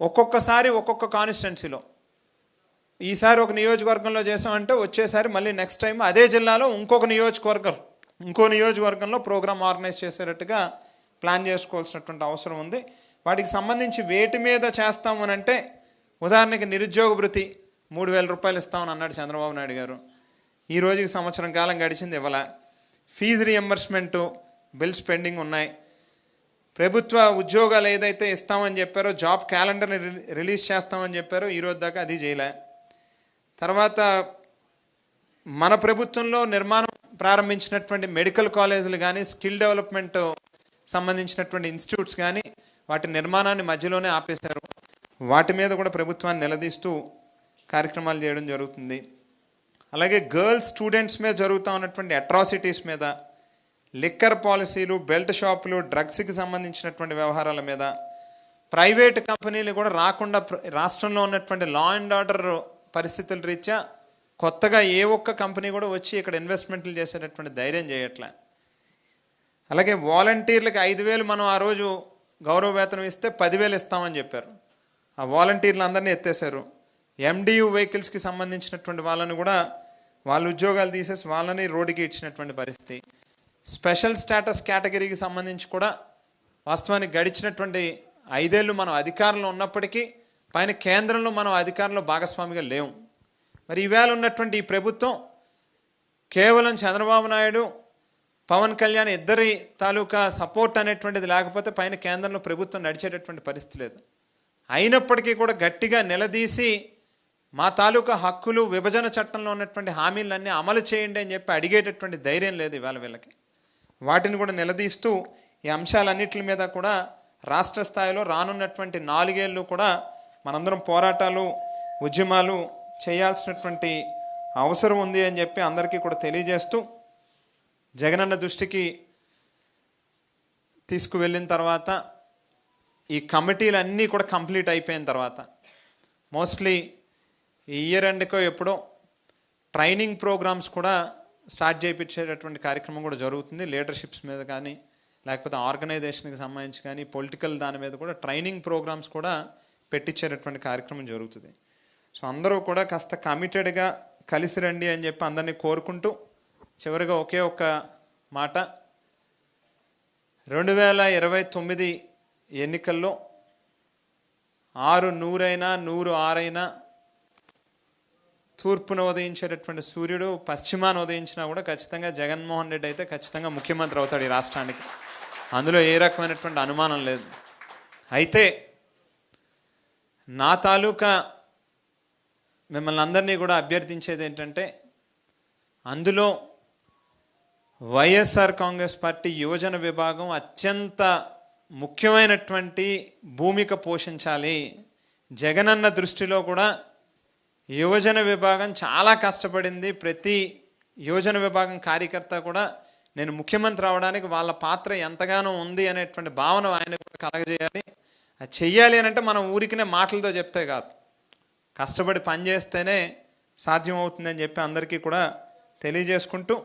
ఒక్కొక్కసారి ఒక్కొక్క కాన్స్టిట్యున్సీలో ఈసారి ఒక నియోజకవర్గంలో చేసామంటే వచ్చేసారి మళ్ళీ నెక్స్ట్ టైం అదే జిల్లాలో ఇంకొక నియోజకవర్గం ఇంకో నియోజకవర్గంలో ప్రోగ్రామ్ ఆర్గనైజ్ చేసేటట్టుగా ప్లాన్ చేసుకోవాల్సినటువంటి అవసరం ఉంది. వాటికి సంబంధించి వేటి మీద చేస్తామని అంటే ఉదాహరణకి నిరుద్యోగ భృతి మూడు వేల రూపాయలు ఇస్తామని అన్నాడు చంద్రబాబు నాయుడు గారు. ఈ రోజుకి సంవత్సరం కాలం గడిచింది ఇవ్వాల. ఫీజు రియంబర్స్మెంటు బిల్స్ పెండింగ్ ఉన్నాయి. ప్రభుత్వ ఉద్యోగాలు ఏదైతే ఇస్తామని చెప్పారో జాబ్ క్యాలెండర్ని రి- రిలీజ్ చేస్తామని చెప్పారో ఈరోజు దాకా అది చేయలే తర్వాత మన ప్రభుత్వంలో నిర్మాణం ప్రారంభించినటువంటి మెడికల్ కాలేజీలు కానీ స్కిల్ డెవలప్మెంట్ సంబంధించినటువంటి ఇన్స్టిట్యూట్స్ కానీ వాటి నిర్మాణాన్ని మధ్యలోనే ఆపేశారు. వాటి మీద కూడా ప్రభుత్వాన్ని నిలదీస్తూ కార్యక్రమాలు చేయడం జరుగుతుంది. అలాగే గర్ల్స్ స్టూడెంట్స్ మీద జరుగుతూ ఉన్నటువంటి అట్రాసిటీస్ మీద లిక్కర్ పాలసీలు బెల్ట్ షాపులు డ్రగ్స్కి సంబంధించినటువంటి వ్యవహారాల మీద ప్రైవేట్ కంపెనీలు కూడా రాకుండా రాష్ట్రంలో ఉన్నటువంటి లా అండ్ ఆర్డర్ పరిస్థితుల రీత్యా కొత్తగా ఏ ఒక్క కంపెనీ కూడా వచ్చి ఇక్కడ ఇన్వెస్ట్మెంట్లు చేసేటటువంటి ధైర్యం చేయట్లే. అలాగే వాలంటీర్లకు ఐదు వేలు మనం ఆ రోజు గౌరవ వేతనం ఇస్తే పదివేలు ఇస్తామని చెప్పారు. ఆ వాలంటీర్లు అందరినీ ఎత్తేశారు. ఎండియు వెహికల్స్కి సంబంధించినటువంటి వాళ్ళని కూడా వాళ్ళ ఉద్యోగాలు తీసేసి వాళ్ళని రోడ్డుకి ఇచ్చినటువంటి పరిస్థితి. స్పెషల్ స్టేటస్ కేటగిరీకి సంబంధించి కూడా వాస్తవానికి గడిచినటువంటి ఐదేళ్ళు మనం అధికారంలో ఉన్నప్పటికీ పైన కేంద్రంలో మనం అధికారంలో భాగస్వామిగా లేవు. మరి ఈవేళ ఉన్నటువంటి ఈ ప్రభుత్వం కేవలం చంద్రబాబు నాయుడు పవన్ కళ్యాణ్ ఇద్దరి తాలూకా సపోర్ట్ అనేటువంటిది లేకపోతే పైన కేంద్రంలో ప్రభుత్వం నడిచేటటువంటి పరిస్థితి లేదు. అయినప్పటికీ కూడా గట్టిగా నిలదీసి మా తాలూకా హక్కులు విభజన చట్టంలో ఉన్నటువంటి హామీలన్నీ అమలు చేయండి అని చెప్పి అడిగేటటువంటి ధైర్యం లేదు ఇవాళ వీళ్ళకి. వాటిని కూడా నిలదీస్తూ ఈ అంశాలన్నిటి మీద కూడా రాష్ట్ర స్థాయిలో రానున్నటువంటి నాలుగేళ్ళు కూడా మనందరం పోరాటాలు ఉద్యమాలు చేయాల్సినటువంటి అవసరం ఉంది అని చెప్పి అందరికీ కూడా తెలియజేస్తూ జగనన్న దృష్టికి తీసుకువెళ్ళిన తర్వాత ఈ కమిటీలు అన్నీ కూడా కంప్లీట్ అయిపోయిన తర్వాత మోస్ట్లీ ఈ ఇయర్ ఎండ్కో ఎప్పుడో ట్రైనింగ్ ప్రోగ్రామ్స్ కూడా స్టార్ట్ చేయించేటటువంటి కార్యక్రమం కూడా జరుగుతుంది. లీడర్షిప్స్ మీద కానీ లేకపోతే ఆర్గనైజేషన్కి సంబంధించి కానీ పొలిటికల్ దాని మీద కూడా ట్రైనింగ్ ప్రోగ్రామ్స్ కూడా పెట్టించేటటువంటి కార్యక్రమం జరుగుతుంది. సో అందరూ కూడా కాస్త కమిటెడ్గా కలిసి రండి అని చెప్పి అందరినీ కోరుకుంటూ చివరిగా ఒకే ఒక్క మాట. రెండు వేల ఇరవై తొమ్మిది ఎన్నికల్లో ఆరు నూరైనా నూరు ఆరైనా తూర్పున ఉదయించేటటువంటి సూర్యుడు పశ్చిమాన ఉదయించినా కూడా ఖచ్చితంగా జగన్మోహన్ రెడ్డి అయితే ఖచ్చితంగా ముఖ్యమంత్రి అవుతాడు ఈ రాష్ట్రానికి. అందులో ఏ రకమైనటువంటి అనుమానం లేదు. అయితే నా తాలూకా మిమ్మల్ని అందరినీ కూడా అభ్యర్థించేది ఏంటంటే అందులో వైఎస్ఆర్ కాంగ్రెస్ పార్టీ యువజన విభాగం అత్యంత ముఖ్యమైనటువంటి భూమిక పోషించాలి. జగనన్న దృష్టిలో కూడా యువజన విభాగం చాలా కష్టపడింది. ప్రతి యువజన విభాగం కార్యకర్త కూడా నేను ముఖ్యమంత్రి అవడానికి వాళ్ళ పాత్ర ఎంతగానో ఉంది అనేటువంటి భావన ఆయన కూడా కలగజేయాలి. అది చెయ్యాలి అని అంటే మనం ఊరికినే మాటలతో చెప్తే కాదు. కష్టపడి పనిచేస్తేనే సాధ్యం అవుతుందని చెప్పి అందరికీ కూడా తెలియజేసుకుంటూ